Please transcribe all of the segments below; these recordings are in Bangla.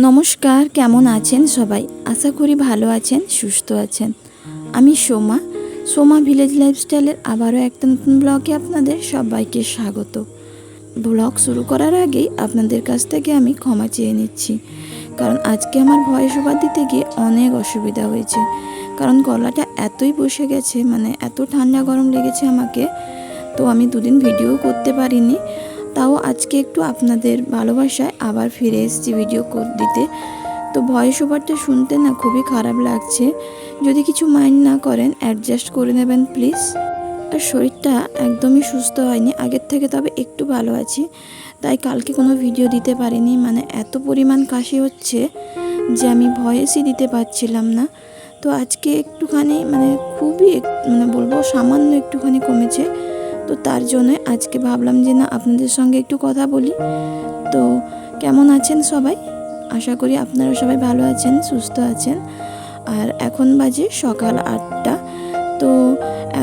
নমস্কার, কেমন আছেন সবাই? আশা করি ভালো আছেন, সুস্থ আছেন। আমি সোমা সোমা ভিলেজ লাইফস্টাইলের আবারও একটা নতুন ব্লগে আপনাদের সবাইকে স্বাগত। ব্লগ শুরু করার আগেই আপনাদের কাছ থেকে আমি ক্ষমা চেয়ে নিচ্ছি। কারণ আজকে আমার ভয়েস ওভার দিতে গিয়ে অনেক অসুবিধা হয়েছে। কারণ গলাটা এতই বসে গেছে মানে এত ঠান্ডা গরম লেগেছে আমাকে, তো আমি দুদিন ভিডিও করতে পারিনি। তাও আজকে একটু আপনাদের ভালোবাসায় আবার ফিরে এসেছি ভিডিও দিতে। তো ভয়েস ওভারটা শুনতে না খুবই খারাপ লাগছে। যদি কিছু মাইন্ড না করেন অ্যাডজাস্ট করে নেবেন প্লিজ আর শরীরটা একদমই সুস্থ হয়নি, আগের থেকে তবে একটু ভালো আছি। তাই কালকে কোনো ভিডিও দিতে পারিনি মানে এত পরিমাণ কাশি হচ্ছে যে আমি ভয়েসই দিতে পারছিলাম না। তো আজকে একটুখানি মানে খুবই মানে বলব সামান্য একটুখানি কমেছে। তো তার জন্য আজকে ভাবলাম যে না, আপনাদের সঙ্গে একটু কথা বলি। তো কেমন আছেন সবাই? আশা করি আপনারা সবাই ভালো আছেন, সুস্থ আছেন। আর এখন বাজে সকাল আটটা। তো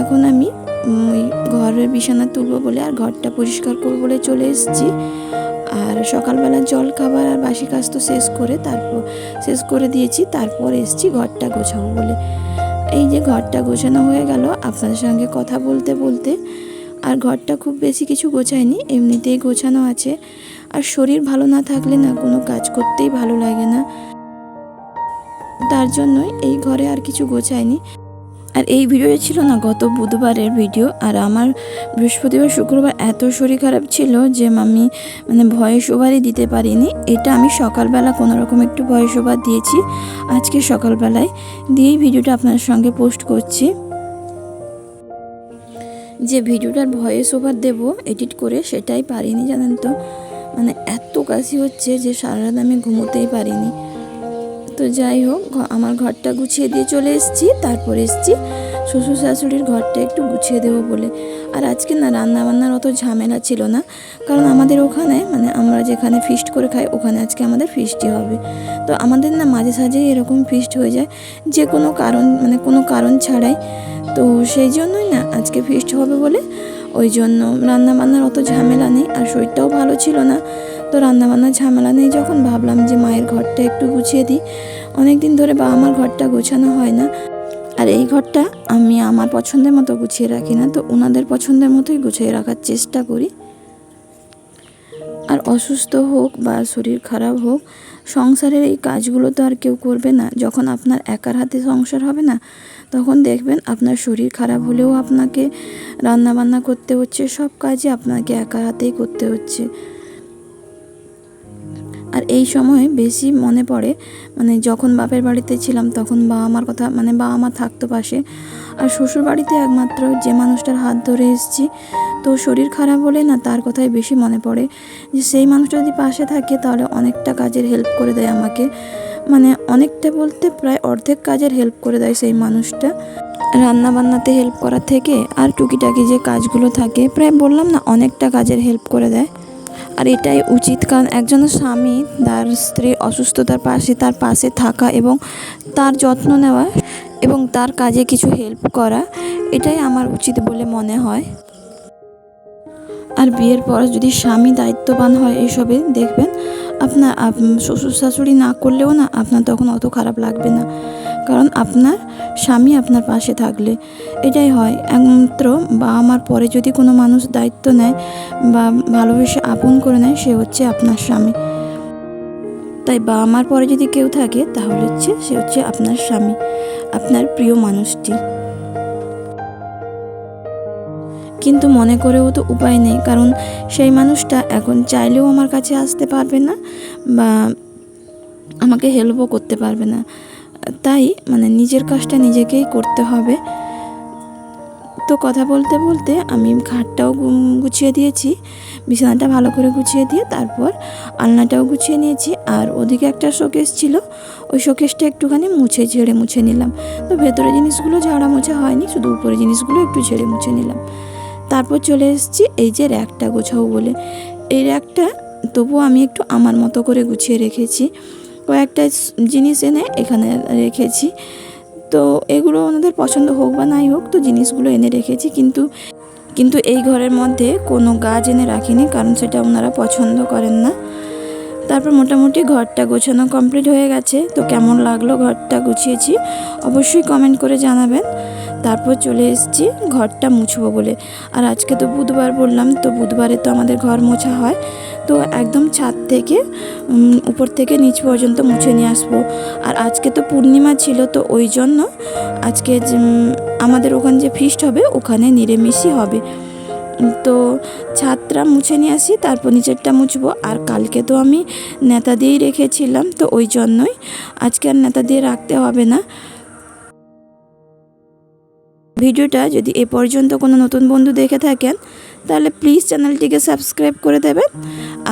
এখন আমি ওই ঘরের বিছানা তুলবো বলে আর ঘরটা পরিষ্কার করব বলে চলে এসেছি। আর সকালবেলা জল খাবার আর বাসি কাজ তো শেষ করে তারপর, শেষ করে দিয়েছি, তারপর এসেছি ঘরটা গোছাবো বলে। এই যে ঘরটা গোছানো হয়ে গেল, আপনাদের সঙ্গে কথা বলতে বলতে আর ঘরটা খুব বেশি কিছু গোছায়নি, এমনিতেই গোছানো আছে। আর শরীর ভালো না থাকলে না কোনো কাজ করতেই ভালো লাগে না। তার জন্যই এই ঘরে আর কিছু গোছায়নি। আর এই ভিডিওটা ছিল না গত বুধবারের ভিডিও, আর আমার বৃহস্পতিবার, শুক্রবার এত শরীর খারাপ ছিল যে আমি মানে ভয়েস ওভারই দিতে পারিনি। এটা আমি সকালবেলা কোনো রকম একটু ভয়েস ওভার দিয়েছি। আজকে সকালবেলায় দিয়েই ভিডিওটা আপনার সঙ্গে পোস্ট করছি। যে ভিডিওটার ভয়েস ওভার দেবো এডিট করে সেটাই পারিনি জানেন তো? মানে এত কাশি হচ্ছে যে সারা রাত আমি ঘুমোতেই পারিনি। তো যাই হোক আমার ঘরটা গুছিয়ে দিয়ে চলে এসেছি, তারপর এসেছি শ্বশুর শাশুড়ির ঘরটা একটু গুছিয়ে দেবো বলে। আর আজকে না রান্না বান্নার অত ঝামেলা ছিল না, কারণ আমাদের ওখানে মানে আমরা যেখানে ফিস্ট করে খাই, ওখানে আজকে আমাদের ফিস্টই হবে। তো আমাদের না মাঝে সাঝে এরকম ফিস্ট হয়ে যায়, যে কোনো কারণ মানে কোনো কারণ ছাড়াই তো সেই জন্যই না আজকে ফিস্ট হবে বলে। ওই জন্য রান্না বান্নার অত ঝামেলা নেই আর শরীরটাও ভালো ছিল না। তো রান্না বান্নার ঝামেলা নেই যখন ভাবলাম যে মায়ের ঘরটা একটু গুছিয়ে দিই। অনেক দিন ধরে বাবা আমার ঘরটা গোছানো হয় না। আর এই ঘরটা আমি আমার পছন্দের মতো গুছিয়ে রাখি না, তো ওনাদের পছন্দের মতোই গুছিয়ে রাখার চেষ্টা করি। আর অসুস্থ হোক বা শরীর খারাপ হোক সংসারের এই কাজগুলো তো আর কেউ করবে না। যখন আপনার একার হাতে সংসার হবে না, তখন দেখবেন আপনার শরীর খারাপ হলেও আপনাকে রান্না বান্না করতে হচ্ছে, সব কাজই আপনাকে একার হাতেই করতে হচ্ছে। আর এই সময় বেশি মনে পড়ে মানে যখন বাপের বাড়িতে ছিলাম তখন বাবা মার কথা মানে বাবা মা থাকতো পাশে। আর শ্বশুর বাড়িতে একমাত্র যে মানুষটার হাত ধরে এসেছি, তো শরীর খারাপ হলে না তার কথাই বেশি মনে পড়ে। যে সেই মানুষটা যদি পাশে থাকে তাহলে অনেকটা কাজের হেল্প করে দেয় আমাকে। মানে অনেকটা বলতে প্রায় অর্ধেক কাজের হেল্প করে দেয় সেই মানুষটা। রান্না বান্নাতে হেল্প করা থেকে আর টুকিটাকি যে কাজগুলো থাকে, প্রায় বললাম না অনেকটা কাজের হেল্প করে দেয়। আর এটাই উচিত, কারণ একজন স্বামী তার স্ত্রী অসুস্থতার পাশে তার পাশে থাকা এবং তার যত্ন নেওয়া এবং তার কাজে কিছু হেল্প করা, এটাই আমার উচিত বলে মনে হয়। আর বিয়ের পর যদি স্বামী দায়িত্ববান হয় এসবে দেখবেন আপনার, আপ- শ্বশুর শাশুড়ি না করলেও না আপনার তখন অত খারাপ লাগবে না। কারণ আপনার স্বামী আপনার পাশে থাকলে। এটাই হয়। একমাত্র বা আমার পরে যদি কোনো মানুষ দায়িত্ব নেয় বা ভালোবেসে আপন করে নেয়, সে হচ্ছে আপনার স্বামী। তাই বা আমার পরে যদি কেউ থাকে, তাহলে হচ্ছে সে হচ্ছে আপনার স্বামী, আপনার প্রিয় মানুষটি। কিন্তু মনে করেও তো উপায় নেই, কারণ সেই মানুষটা এখন চাইলেও আমার কাছে আসতে পারবে না বা আমাকে হেল্পও করতে পারবে না। তাই মানে নিজের কাজটা নিজেকেই করতে হবে। তো কথা বলতে বলতে আমি খাটটাও গু- গুছিয়ে দিয়েছি, বিছানাটা ভালো করে গুছিয়ে দিয়ে তারপর আলনাটাও গুছিয়ে নিয়েছি আর ওদিকে একটা শোকেস ছিল, ওই শোকেসটা একটুখানি মুছে ঝেড়ে মুছে নিলাম। তো ভেতরে জিনিসগুলো ঝাড়া মোছা হয়নি, শুধু উপরে জিনিসগুলো একটু ঝেড়ে মুছে নিলাম। তারপর চলে এসেছি, এই যে র্যাকটা গোছাবো বলে। এই র্যাকটা তবুও আমি একটু আমার মতো করে গুছিয়ে রেখেছি। কয়েকটা জিনিস এনে এখানে রেখেছি। তো এগুলো ওনাদের পছন্দ হোক বা নাই হোক, তো জিনিসগুলো এনে রেখেছি। কিন্তু কিন্তু এই ঘরের মধ্যে কোনো গাছ এনে রাখিনি, কারণ সেটা ওনারা পছন্দ করেন না। তারপর মোটামুটি ঘরটা গোছানো কমপ্লিট হয়ে গেছে। তো কেমন লাগল ঘরটা গুছিয়েছি, অবশ্যই কমেন্ট করে জানাবেন। তারপর চলে এসেছি, ঘরটা মুছবো বলে। আর আজকে তো বুধবার বললাম, তো বুধবারে তো আমাদের ঘর মোছা হয়। তো একদম ছাদ থেকে উপর থেকে নিচ পর্যন্ত মুছে নিয়ে আসব। আর আজকে তো পূর্ণিমা ছিল, তো ওই জন্য আজকে আমাদের ওখানে যে ফিস্ট হবে, ওখানে নিরামিষই হবে। তো ছাদটা মুছে নিয়ে আসি, তারপর নিচেরটা মুছবো। আর কালকে তো আমি নেতা দিয়েই রেখেছিলাম, তো ওই জন্যই আজকে আর নেতা দিয়ে রাখতে হবে না। ভিডিওটা যদি এ পর্যন্ত কোনো নতুন বন্ধু দেখে থাকেন, তাহলে প্লিজ চ্যানেলটিকে সাবস্ক্রাইব করে দেবেন।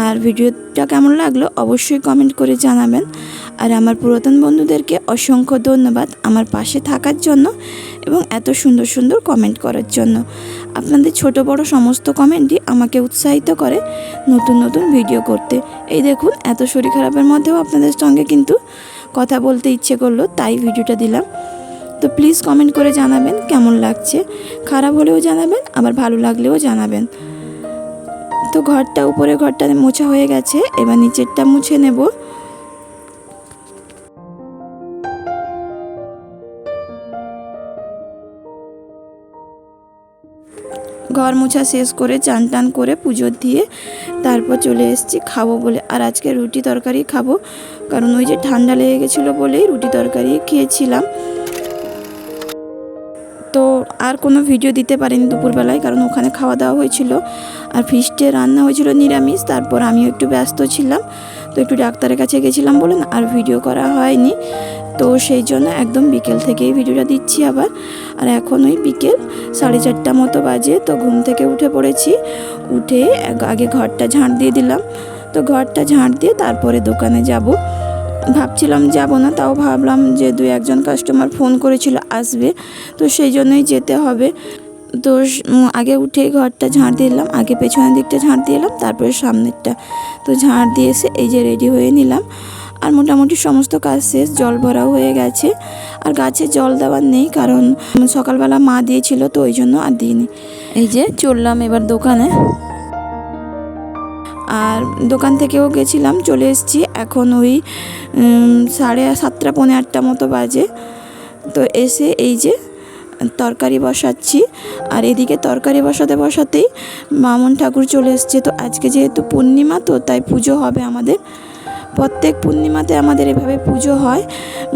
আর ভিডিওটা কেমন লাগল অবশ্যই কমেন্ট করে জানাবেন। আর আমার পুরাতন বন্ধুদেরকে অসংখ্য ধন্যবাদ আমার পাশে থাকার জন্য এবং এত সুন্দর সুন্দর কমেন্ট করার জন্য। আপনাদের ছোট বড় সমস্ত কমেন্টই আমাকে উৎসাহিত করে নতুন নতুন ভিডিও করতে। এই দেখুন, এত শরীর খারাপের মধ্যেও আপনাদের সঙ্গে কিন্তু কথা বলতে ইচ্ছে করল, তাই ভিডিওটা দিলাম। তো প্লিজ কমেন্ট করে জানাবেন কেমন লাগছে। খারাপ হলেও জানাবেন, আবার ভালো লাগলেও জানাবেন। তো ঘরটা উপরে ঘরটা মোছা হয়ে গেছে, এবার নিচেরটা মুছে নেব। ঘর মোছা শেষ করে চান টান করে পুজো দিয়ে তারপর চলে এসেছি খাব বলে। আর আজকে রুটি তরকারি খাব, কারণ ওই যে ঠান্ডা লেগে গেছিল বলেই রুটি তরকারি খেয়েছিলাম। তো আর কোনো ভিডিও দিতে পারিনি দুপুরবেলায়, কারণ ওখানে খাওয়া দাওয়া হয়েছিল আর ফিস্টে রান্না হয়েছিল নিরামিষ, তারপর আমিও একটু ব্যস্ত ছিলাম। তো একটু ডাক্তারের কাছে গেছিলাম বলেন, আর ভিডিও করা হয়নি। তো সেই জন্য একদম বিকেল থেকেই ভিডিওটা দিচ্ছি আবার। আর এখন ওই বিকেল সাড়ে চারটা মতো বাজে, তো ঘুম থেকে উঠে পড়েছি। উঠে আগে ঘরটা ঝাঁট দিয়ে দিলাম। তো ঘরটা ঝাঁট দিয়ে তারপরে দোকানে যাব। ভাবছিলাম যাব না, তাও ভাবলাম যে দু একজন কাস্টমার ফোন করেছিল আসবে, তো সেই জন্যই যেতে হবে। তো আগে উঠে ঘরটা ঝাঁট দিলাম, আগে পেছনের দিকটা ঝাঁট দিলাম তারপরে সামনেরটা। তো ঝাঁট দিয়ে এসে এই যে রেডি হয়ে নিলাম। আর মোটামুটি সমস্ত কাজ শেষ, জল ভরাও হয়ে গেছে। আর গাছে জল দেওয়ার নেই, কারণ সকালবেলা মা দিয়েছিল, তো ওই জন্য আর দিইনি। এই যে চললাম এবার দোকানে। আর দোকান থেকেও গেছিলাম, চলে এসেছি। এখন ওই সাড়ে সাতটা, পৌনে আটটা মতো বাজে। তো এসে এই যে তরকারি বসাচ্ছি। আর এদিকে তরকারি বসাতে বসাতেই মামন ঠাকুর চলে এসছে। তো আজকে যেহেতু পূর্ণিমা, তো তাই পুজো হবে আমাদের। প্রত্যেক পূর্ণিমাতে আমাদের এভাবে পুজো হয়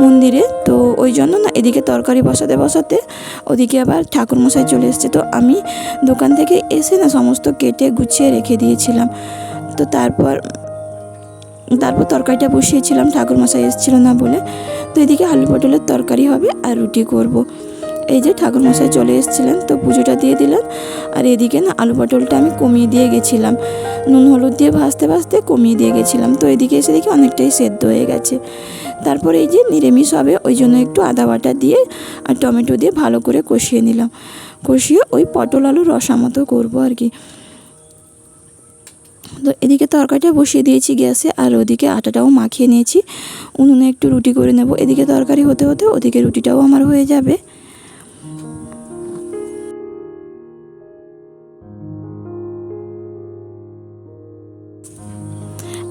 মন্দিরে। তো ওই জন্য না, এদিকে তরকারি বসাতে বসাতে ওদিকে আবার ঠাকুরমশাই চলে এসছে। তো আমি দোকান থেকে এসে না, সমস্ত কেটে গুছিয়ে রেখে দিয়েছিলাম। তো তারপর তারপর তরকারিটা বসিয়েছিলাম, ঠাকুরমশাই এসেছিল না বলে। তো এদিকে আলু পটলের তরকারি হবে আর রুটি করব। এই যে ঠাকুরমশাই চলে এসেছিলেন, তো পুজোটা দিয়ে দিলেন আর এদিকে না আলু পটলটা আমি কমিয়ে দিয়ে গেছিলাম। নুন, হলুদ দিয়ে ভাজতে ভাজতে কমিয়ে দিয়ে গেছিলাম। তো এদিকে এসে দেখি অনেকটাই সেদ্ধ হয়ে গেছে। তারপর এই যে নিরামিষ হবে, ওই জন্য একটু আদা বাটা দিয়ে আর টমেটো দিয়ে ভালো করে কষিয়ে নিলাম। কষিয়ে ওই পটল আলু রসা মতো করব আর কি। তো এদিকে তরকারিটা বসিয়ে দিয়েছি গ্যাসে, আর ওদিকে আটাটাও মাখিয়ে নিয়েছি। উনুনে একটু রুটি করে নেব। এদিকে তরকারি হতে হতে ওদিকে রুটিটাও আমার হয়ে যাবে।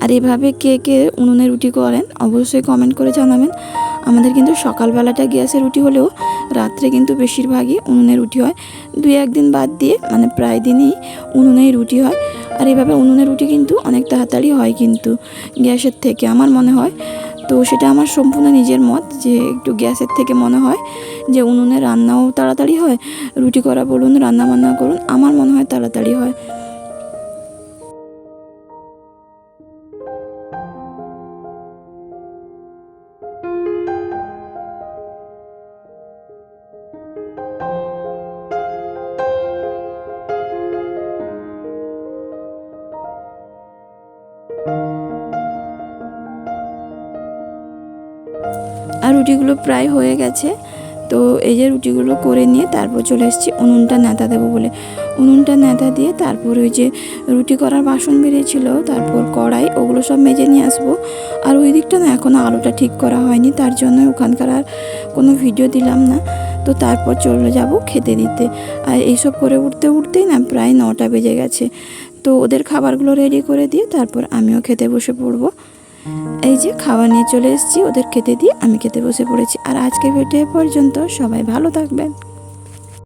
আর এভাবে কে কে উনুনে রুটি করেন, অবশ্যই কমেন্ট করে জানাবেন। আমাদের কিন্তু সকালবেলাটা গ্যাসে রুটি হলেও রাত্রে কিন্তু বেশিরভাগই উনুনে রুটি হয়। দুই একদিন বাদ দিয়ে মানে প্রায় দিনই উনুনেই রুটি হয়। আর এভাবে উনুনে রুটি কিন্তু অনেক তাড়াতাড়ি হয় কিন্তু গ্যাসের থেকে আমার মনে হয়। তো সেটা আমার সম্পূর্ণ নিজের মত যে একটু গ্যাসের থেকে মনে হয় যে উনুনে রান্নাও তাড়াতাড়ি হয়, রুটি করা বলুন রান্না বান্না করুন, আমার মনে হয় তাড়াতাড়ি হয়। আর রুটিগুলো প্রায় হয়ে গেছে। তো এই যে রুটিগুলো করে নিয়ে তারপর চলে এসেছি উনুনটা নেতা দেবো বলে। উনুনটা নেতা দিয়ে তারপর ওই যে রুটি করার বাসন বেরিয়েছিল, তারপর কড়াই, ওগুলো সব মেজে নিয়ে আসব। আর ওই দিকটা না এখনও আলোটা ঠিক করা হয়নি, তার জন্য ওখানকার আর কোনো ভিডিও দিলাম না। তো তারপর চলে যাব খেতে দিতে। আর এইসব করে উঠতে উঠতেই না প্রায় নটা বেজে গেছে। তো ওদের খাবারগুলো রেডি করে দিয়ে তারপর আমিও খেতে বসে পড়ব। এই যে খাওয়া নিয়ে চলে এসেছি, ওদের খেতে দিয়ে আমি খেতে বসে পড়েছি। আর আজকে ভিডিও পর্যন্ত সবাই ভালো থাকবেন।